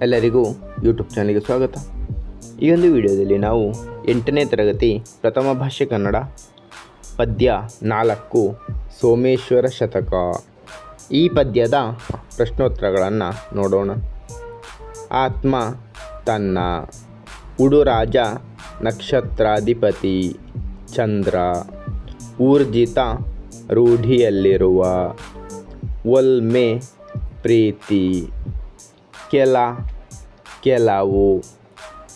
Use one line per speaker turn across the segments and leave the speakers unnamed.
ಎಲ್ಲರಿಗೂ ಯೂಟ್ಯೂಬ್ ಚಾನಲ್ಗೆ ಸ್ವಾಗತ. ಈ ಒಂದು ವಿಡಿಯೋದಲ್ಲಿ ನಾವು ಎಂಟನೇ ತರಗತಿ ಪ್ರಥಮ ಭಾಷೆ ಕನ್ನಡ, ಪದ್ಯ ನಾಲ್ಕು, ಸೋಮೇಶ್ವರ ಶತಕ. ಈ ಪದ್ಯದ ಪ್ರಶ್ನೋತ್ತರಗಳನ್ನು ನೋಡೋಣ. ಆತ್ಮ ತನ್ನ, ಉಡುರಾಜ ನಕ್ಷತ್ರಾಧಿಪತಿ ಚಂದ್ರ, ಊರ್ಜಿತ ರೂಢಿಯಲ್ಲಿರುವ, ಒಲ್ಮೆ ಪ್ರೀತಿ. ಕೆಲ ಕೆಲವು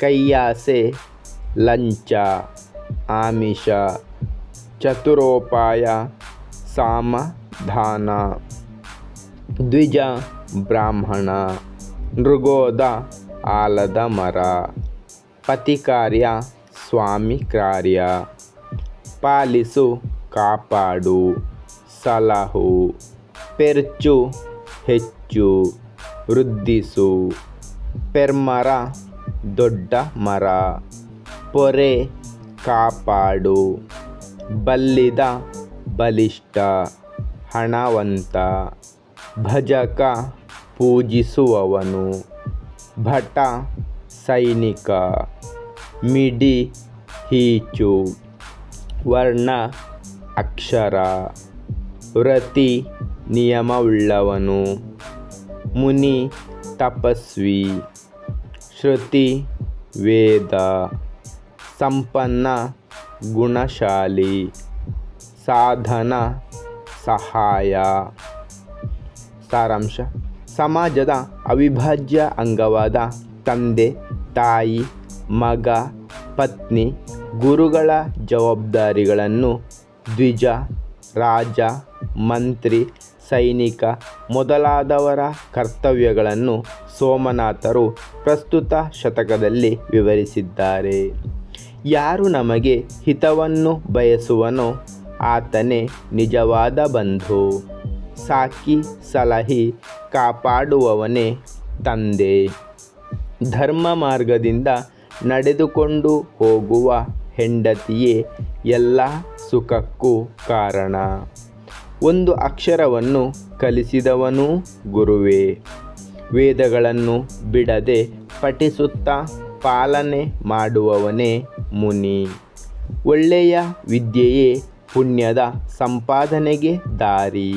ಕೈಯಾಸೆ ಲಂಚ ಆಮಿಷ ಚತುರೋಪಾಯ ಸಾಮಧಾನ ದ್ವಿಜ ಬ್ರಾಹ್ಮಣ ನೃಗೋದ ಆಲದ ಮರ ಪತಿಕಾರ್ಯ ಸ್ವಾಮಿ ಕಾರ್ಯ ಪಾಲಿಸು ಕಾಪಾಡು ಸಲಹು ಪೆರ್ಚು ಹೆಚ್ಚು ವೃದ್ಧಿಸು. ಪೆರ್ಮರ ದೊಡ್ಡ ಮರ, ಪೊರೆ ಕಾಪಾಡು. ಬಲ್ಲಿದ ಬಲಿಷ್ಠ, ಹಣವಂತ. ಭಜಕ ಪೂಜಿಸುವವನು. ಭಟ ಸೈನಿಕ, ಮಿಡಿ ಹೀಚು. ವರ್ಣ ಅಕ್ಷರ ವ್ರತಿ ನಿಯಮವುಳ್ಳವನು. ಮುನಿ, ತಪಸ್ವಿ, ಶ್ರುತಿ, ವೇದ, ಸಂಪನ್ನ, ಗುಣಶಾಲಿ, ಸಾಧನ, ಸಹಾಯ. ಸಾರಾಂಶ. ಸಮಾಜದ ಅವಿಭಾಜ್ಯ ಅಂಗವಾದ ತಂದೆ, ತಾಯಿ, ಮಗ, ಪತ್ನಿ, ಗುರುಗಳ ಜವಾಬ್ದಾರಿಗಳನ್ನು ದ್ವಿಜ, ರಾಜ, ಮಂತ್ರಿ ಸೈನಿಕ ಮೊದಲಾದವರ ಕರ್ತವ್ಯಗಳನ್ನು ಸೋಮನಾಥರು ಪ್ರಸ್ತುತ ಶತಕದಲ್ಲಿ ವಿವರಿಸಿದ್ದಾರೆ. ಯಾರು ನಮಗೆ ಹಿತವನ್ನು ಬಯಸುವನೋ ಆತನೇ ನಿಜವಾದ ಬಂಧು. ಸಾಕಿ ಸಲಹಿ ಕಾಪಾಡುವವನೇ ತಂದೆ. ಧರ್ಮ ಮಾರ್ಗದಿಂದ ನಡೆದುಕೊಂಡು ಹೋಗುವ ಹೆಂಡತಿಯೇ ಎಲ್ಲ ಸುಖಕ್ಕೂ ಕಾರಣ. ಒಂದು ಅಕ್ಷರವನ್ನು ಕಲಿಸಿದವನೂ ಗುರುವೇ. ವೇದಗಳನ್ನು ಬಿಡದೆ ಪಠಿಸುತ್ತಾ ಪಾಲನೆ ಮಾಡುವವನೇ ಮುನಿ. ಒಳ್ಳೆಯ ವಿದ್ಯೆಯೇ ಪುಣ್ಯದ ಸಂಪಾದನೆಗೆ ದಾರಿ.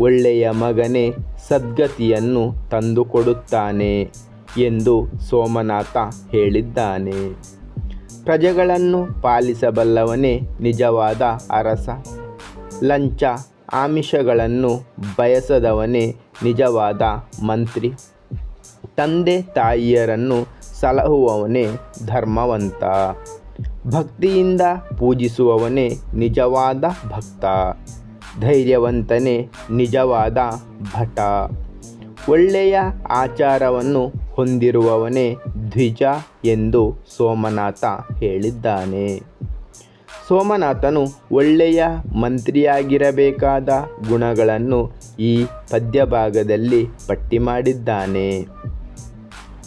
ಒಳ್ಳೆಯ ಮಗನೇ ಸದ್ಗತಿಯನ್ನು ತಂದುಕೊಡುತ್ತಾನೆ ಎಂದು ಸೋಮನಾಥ ಹೇಳಿದ್ದಾನೆ. ಪ್ರಜೆಗಳನ್ನು ಪಾಲಿಸಬಲ್ಲವನೇ ನಿಜವಾದ ಅರಸ. ಲಂಚ ಆಮಿಷಗಳನ್ನು ಬಯಸದವನೇ ನಿಜವಾದ ಮಂತ್ರಿ. ತಂದೆ ತಾಯಿಯರನ್ನು ಸಲಹುವವನೇ ಧರ್ಮವಂತ. ಭಕ್ತಿಯಿಂದ ಪೂಜಿಸುವವನೇ ನಿಜವಾದ ಭಕ್ತ. ಧೈರ್ಯವಂತನೇ ನಿಜವಾದ ಭಟ. ಒಳ್ಳೆಯ ಆಚಾರವನ್ನು ಹೊಂದಿರುವವನೇ ದ್ವಿಜ ಎಂದು ಸೋಮನಾಥ ಹೇಳಿದ್ದಾನೆ. ಸೋಮನಾಥನು ಒಳ್ಳೆಯ ಮಂತ್ರಿಯಾಗಿರಬೇಕಾದ ಗುಣಗಳನ್ನು ಈ ಪದ್ಯಭಾಗದಲ್ಲಿ ಪಟ್ಟಿ ಮಾಡಿದ್ದಾನೆ.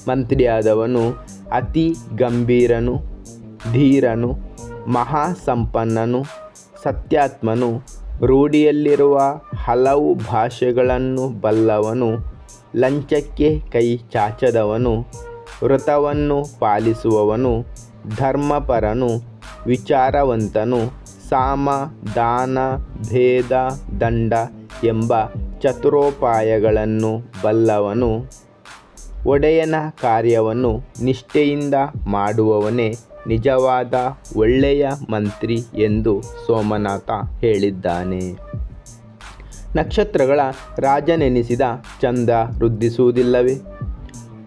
ಮಂತ್ರಿಯಾದವನು ಅತಿ ಗಂಭೀರನು, ಧೀರನು, ಮಹಾಸಂಪನ್ನನು, ಸತ್ಯಾತ್ಮನು, ರೂಢಿಯಲ್ಲಿರುವ ಹಲವು ಭಾಷೆಗಳನ್ನು ಬಲ್ಲವನು, ಲಂಚಕ್ಕೆ ಕೈ ಚಾಚದವನು ವೃತವನ್ನು ಪಾಲಿಸುವವನು, ಧರ್ಮಪರನು ವಿಚಾರವಂತನು ಸಾಮ, ದಾನ, ಭೇದ, ದಂಡ ಎಂಬ ಚತುರೋಪಾಯಗಳನ್ನು ಬಲ್ಲವನು. ಒಡೆಯನ ಕಾರ್ಯವನ್ನು ನಿಷ್ಠೆಯಿಂದ ಮಾಡುವವನೇ ನಿಜವಾದ ಒಳ್ಳೆಯ ಮಂತ್ರಿ ಎಂದು ಸೋಮನಾಥ ಹೇಳಿದ್ದಾನೆ. ನಕ್ಷತ್ರಗಳ ರಾಜನೆನಿಸಿದ ಚಂದ ವೃದ್ಧಿಸುವುದಿಲ್ಲವೇ?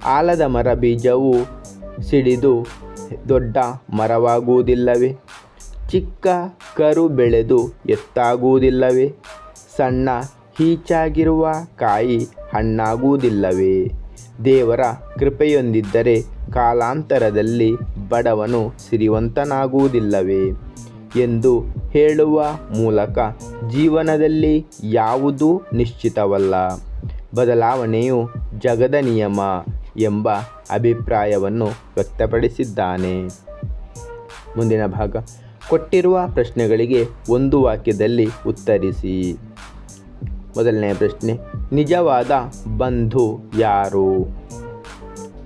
ಆಲದ ಮರ ಬೀಜವು ಸಿಡಿದು ದೊಡ್ಡ ಮರವಾಗುವುದಿಲ್ಲವೇ? ಚಿಕ್ಕ ಕರು ಬೆಳೆದು ಎತ್ತಾಗುವುದಿಲ್ಲವೇ? ಸಣ್ಣ ಹೀಚಾಗಿರುವ ಕಾಯಿ ಹಣ್ಣಾಗುವುದಿಲ್ಲವೇ? ದೇವರ ಕೃಪೆಯೊಂದಿದ್ದರೆ ಕಾಲಾಂತರದಲ್ಲಿ ಬಡವನು ಸಿರಿವಂತನಾಗುವುದಿಲ್ಲವೇ? ಎಂದು ಹೇಳುವ ಮೂಲಕ ಜೀವನದಲ್ಲಿ ಯಾವುದೂ ನಿಶ್ಚಿತವಲ್ಲ. ಬದಲಾವಣೆಯು ಜಗದ ನಿಯಮ. ಎಂಬ ಅಭಿಪ್ರಾಯವನ್ನು ವ್ಯಕ್ತಪಡಿಸಿದ್ದಾನೆ. ಮುಂದಿನ ಭಾಗ. ಕೊಟ್ಟಿರುವ ಪ್ರಶ್ನೆಗಳಿಗೆ ಒಂದು ವಾಕ್ಯದಲ್ಲಿ ಉತ್ತರಿಸಿ. ಮೊದಲನೆಯ ಪ್ರಶ್ನೆ, ನಿಜವಾದ ಬಂಧು ಯಾರು?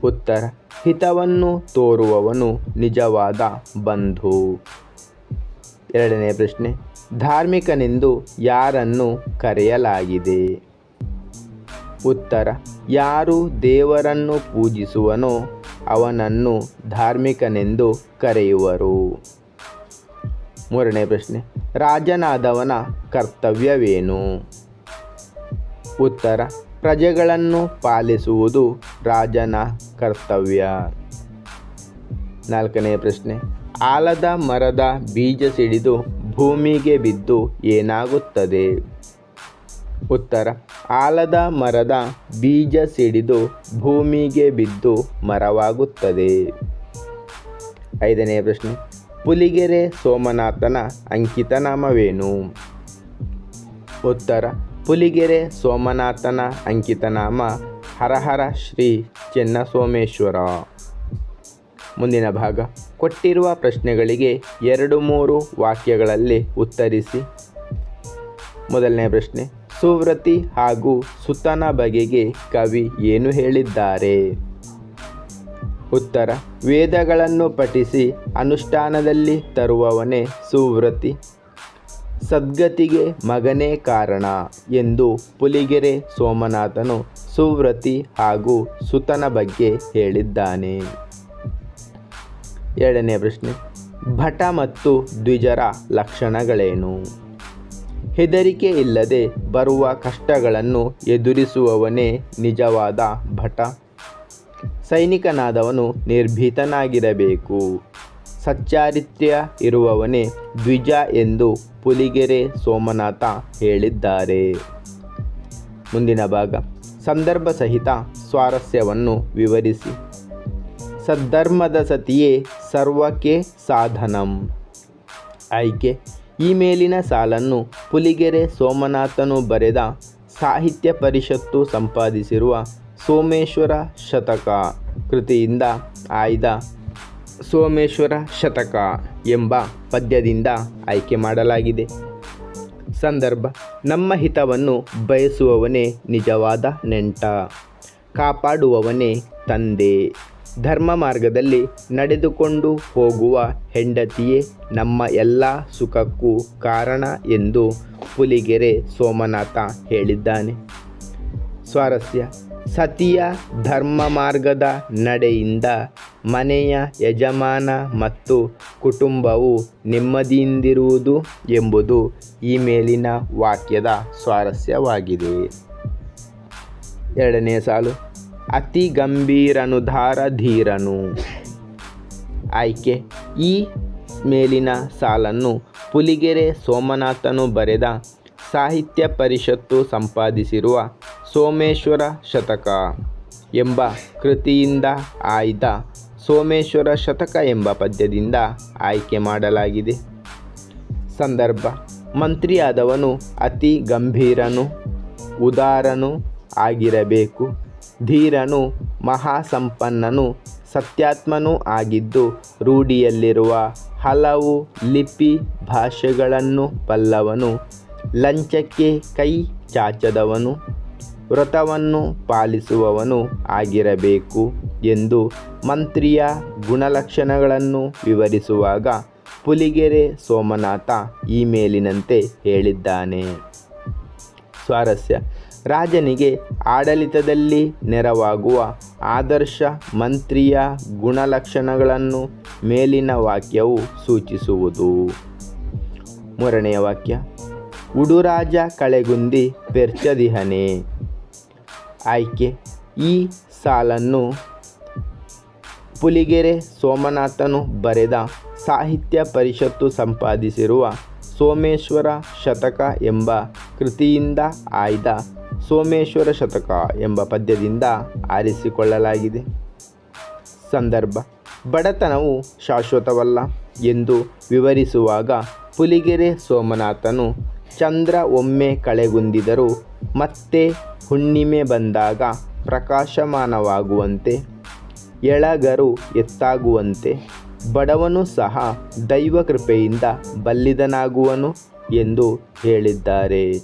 ಉತ್ತರ, ಹಿತವನ್ನು ತೋರುವವನು ನಿಜವಾದ ಬಂಧು. ಎರಡನೇ ಪ್ರಶ್ನೆ, ಧಾರ್ಮಿಕನೆಂದು ಯಾರನ್ನು ಕರೆಯಲಾಗಿದೆ? ಉತ್ತರ. ಯಾರು ದೇವರನ್ನು ಪೂಜಿಸುವನೋ ಅವನನ್ನು ಧಾರ್ಮಿಕನೆಂದು ಕರೆಯುವರು. ಮೂರನೇ ಪ್ರಶ್ನೆ. ರಾಜನಾದವನ ಕರ್ತವ್ಯವೇನು? ಉತ್ತರ. ಪ್ರಜೆಗಳನ್ನು ಪಾಲಿಸುವುದು ರಾಜನ ಕರ್ತವ್ಯ. ನಾಲ್ಕನೇ ಪ್ರಶ್ನೆ. ಆಲದ ಮರದ ಬೀಜ ಸಿಡಿದು ಭೂಮಿಗೆ ಬಿದ್ದು ಏನಾಗುತ್ತದೆ? ಉತ್ತರ. ಆಲದ ಮರದ ಬೀಜ ಸಿಡಿದು ಭೂಮಿಗೆ ಬಿದ್ದು ಮರವಾಗುತ್ತದೆ. ಐದನೇ ಪ್ರಶ್ನೆ. ಪುಲಿಗೆರೆ ಸೋಮನಾಥನ ಅಂಕಿತನಾಮವೇನು ಉತ್ತರ. ಪುಲಿಗೆರೆ ಸೋಮನಾಥನ ಅಂಕಿತನಾಮ ಹರಹರ ಶ್ರೀ ಚೆನ್ನಸೋಮೇಶ್ವರ. ಮುಂದಿನ ಭಾಗ. ಕೊಟ್ಟಿರುವ ಪ್ರಶ್ನೆಗಳಿಗೆ ಎರಡು ಮೂರು ವಾಕ್ಯಗಳಲ್ಲಿ ಉತ್ತರಿಸಿ. ಮೊದಲನೇ ಪ್ರಶ್ನೆ. ಸುವ್ರತಿ ಹಾಗೂ ಸುತನ ಬಗೆಗೆ ಕವಿ ಏನು ಹೇಳಿದ್ದಾರೆ? ಉತ್ತರ, ವೇದಗಳನ್ನು ಪಠಿಸಿ ಅನುಷ್ಠಾನದಲ್ಲಿ ತರುವವನೇ ಸುವ್ರತಿ. ಸದ್ಗತಿಗೆ ಮಗನೇ ಕಾರಣ ಎಂದು ಪುಲಿಗೆರೆ ಸೋಮನಾಥನು ಸುವ್ರತಿ ಹಾಗೂ ಸುತನ ಬಗ್ಗೆ ಹೇಳಿದ್ದಾನೆ. ಎರಡನೇ ಪ್ರಶ್ನೆ, ಭಟ ಮತ್ತು ದ್ವಿಜರ ಲಕ್ಷಣಗಳೇನು? ಹೆದರಿಕೆ ಇಲ್ಲದೆ ಬರುವ ಕಷ್ಟಗಳನ್ನು ಎದುರಿಸುವವನೇ ನಿಜವಾದ ಭಟ. ಸೈನಿಕನಾದವನು ನಿರ್ಭೀತನಾಗಿರಬೇಕು. ಸಚ್ಚಾರಿತ್ರ್ಯ ಇರುವವನೇ ದ್ವಿಜ ಎಂದು ಪುಲಿಗೆರೆ ಸೋಮನಾಥ ಹೇಳಿದ್ದಾರೆ. ಮುಂದಿನ ಭಾಗ. ಸಂದರ್ಭ ಸಹಿತ ಸ್ವಾರಸ್ಯವನ್ನು ವಿವರಿಸಿ. ಸದ್ಧರ್ಮದ ಸತಿಯೇ ಸರ್ವಕ್ಕೆ ಸಾಧನಂ. ಆಯ್ಕೆ. ಈ ಮೇಲಿನ ಸಾಲನ್ನು ಪುಲಿಗೆರೆ ಸೋಮನಾಥನು ಬರೆದ ಸಾಹಿತ್ಯ ಪರಿಷತ್ತು ಸಂಪಾದಿಸಿರುವ ಸೋಮೇಶ್ವರ ಶತಕ ಕೃತಿಯಿಂದ ಆಯ್ದ ಸೋಮೇಶ್ವರ ಶತಕ ಎಂಬ ಪದ್ಯದಿಂದ ಆಯ್ಕೆ ಮಾಡಲಾಗಿದೆ. ಸಂದರ್ಭ, ನಮ್ಮ ಹಿತವನ್ನು ಬಯಸುವವನೇ ನಿಜವಾದ ನೆಂಟ, ಕಾಪಾಡುವವನೇ ತಂದೆ. ಧರ್ಮ ಮಾರ್ಗದಲ್ಲಿ ನಡೆದುಕೊಂಡು ಹೋಗುವ ಹೆಂಡತಿಯೇ ನಮ್ಮ ಎಲ್ಲ ಸುಖಕ್ಕೂ ಕಾರಣ ಎಂದು ಪುಲಿಗೆರೆ ಸೋಮನಾಥ ಹೇಳಿದ್ದಾನೆ. ಸ್ವಾರಸ್ಯ, ಸತಿಯ ಧರ್ಮ ಮಾರ್ಗದ ನಡೆಯಿಂದ ಮನೆಯ ಯಜಮಾನ ಮತ್ತು ಕುಟುಂಬವು ನೆಮ್ಮದಿಯಿಂದಿರುವುದು ಎಂಬುದು ಈ ಮೇಲಿನ ವಾಕ್ಯದ ಸ್ವಾರಸ್ಯವಾಗಿದೆ. ಎರಡನೇ ಸಾಲು ಅತಿ ಗಂಭೀರನುಧಾರ ಧೀರನು ಆಯ್ಕೆ, ಈ ಮೇಲಿನ ಸಾಲನ್ನು ಪುಲಿಗೆರೆ ಸೋಮನಾಥನು ಬರೆದ ಸಾಹಿತ್ಯ ಪರಿಷತ್ತು ಸಂಪಾದಿಸಿರುವ ಸೋಮೇಶ್ವರ ಶತಕ ಎಂಬ ಕೃತಿಯಿಂದ ಆಯ್ದ ಸೋಮೇಶ್ವರ ಶತಕ ಎಂಬ ಪದ್ಯದಿಂದ ಆಯ್ಕೆ ಮಾಡಲಾಗಿದೆ. ಸಂದರ್ಭ, ಮಂತ್ರಿಯಾದವನು ಅತಿ ಗಂಭೀರನು, ಉದಾರನು ಆಗಿರಬೇಕು. ಧೀರನು ಮಹಾಸಂಪನ್ನನು, ಸತ್ಯಾತ್ಮನೂ ಆಗಿದ್ದು ರೂಢಿಯಲ್ಲಿರುವ ಹಲವು ಲಿಪಿ ಭಾಷೆಗಳನ್ನು ಬಲ್ಲವನು ಲಂಚಕ್ಕೆ ಕೈ ಚಾಚದವನು, ವ್ರತವನ್ನು ಪಾಲಿಸುವವನು ಆಗಿರಬೇಕು ಎಂದು ಮಂತ್ರಿಯ ಗುಣಲಕ್ಷಣಗಳನ್ನು ವಿವರಿಸುವಾಗ ಪುಲಿಗೆರೆ ಸೋಮನಾಥ ಈ ಮೇಲಿನಂತೆ ಹೇಳಿದ್ದಾನೆ. ಸ್ವಾರಸ್ಯ. ರಾಜನಿಗೆ ಆಡಳಿತದಲ್ಲಿ ನೆರವಾಗುವ ಆದರ್ಶ ಮಂತ್ರಿಯ ಗುಣಲಕ್ಷಣಗಳನ್ನು ಮೇಲಿನ ವಾಕ್ಯವು ಸೂಚಿಸುವುದು. ಮೂರನೆಯ ವಾಕ್ಯ, ಉಡುರಾಜ ಕಳೆಗುಂದಿ ಪೆರ್ಚದಿಹನೆ ಆಯ್ಕೆ, ಈ ಸಾಲನ್ನು ಪುಲಿಗೆರೆ ಸೋಮನಾಥನು ಬರೆದ ಸಾಹಿತ್ಯ ಪರಿಷತ್ತು ಸಂಪಾದಿಸಿರುವ ಸೋಮೇಶ್ವರ ಶತಕ ಎಂಬ ಕೃತಿಯಿಂದ ಆಯ್ದ ಸೋಮೇಶ್ವರ ಶತಕ ಎಂಬ ಪದ್ಯದಿಂದ ಆರಿಸಿಕೊಳ್ಳಲಾಗಿದೆ. ಸಂದರ್ಭ. ಬಡತನವು ಶಾಶ್ವತವಲ್ಲ ಎಂದು ವಿವರಿಸುವಾಗ ಪುಲಿಗೆರೆ ಸೋಮನಾಥನು ಚಂದ್ರ ಒಮ್ಮೆ ಕಳೆಗುಂದಿದರೂ ಮತ್ತೆ ಹುಣ್ಣಿಮೆ ಬಂದಾಗ ಪ್ರಕಾಶಮಾನವಾಗುವಂತೆ, ಎಳಗರು ಎತ್ತಾಗುವಂತೆ, ಬಡವನು ಸಹ ದೈವ ಕೃಪೆಯಿಂದ ಬಲ್ಲಿದನಾಗುವನು ಎಂದು ಹೇಳಿದ್ದಾರೆ.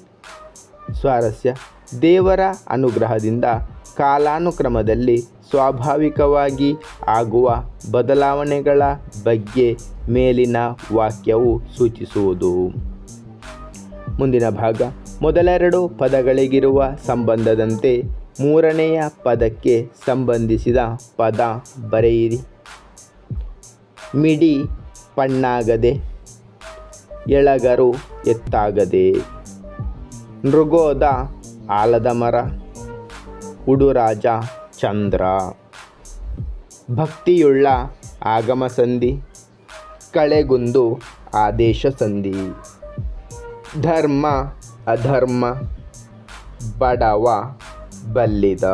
ಸ್ವಾರಸ್ಯ. ದೇವರ ಅನುಗ್ರಹದಿಂದ ಕಾಲಾನುಕ್ರಮದಲ್ಲಿ ಸ್ವಾಭಾವಿಕವಾಗಿ ಆಗುವ ಬದಲಾವಣೆಗಳ ಬಗ್ಗೆ ಮೇಲಿನ ವಾಕ್ಯವು ಸೂಚಿಸುವುದು. ಮುಂದಿನ ಭಾಗ, ಮೊದಲೆರಡು ಪದಗಳಿಗಿರುವ ಸಂಬಂಧದಂತೆ ಮೂರನೆಯ ಪದಕ್ಕೆ ಸಂಬಂಧಿಸಿದ ಪದ ಬರೆಯಿರಿ. ಮಿಡಿ, ಪಣ್ಣಾಗದೆ, ಎಳಗರು ಎತ್ತಾಗದೆ. ನೃಗೋದ ಆಲದ ಮರ, ಉಡುರಾಜ ಚಂದ್ರ. ಭಕ್ತಿಯುಳ್ಳ ಆಗಮ ಸಂಧಿ, ಕಳೆಗುಂದು ಆದೇಶ ಸಂಧಿ. ಧರ್ಮ ಅಧರ್ಮ, ಬಡವ ಬಲ್ಲಿದ.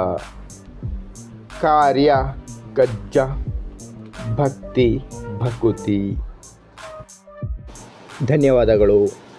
ಕಾರ್ಯ ಗಜ್ಜ, ಭಕ್ತಿ ಭಕುತಿ. ಧನ್ಯವಾದಗಳು.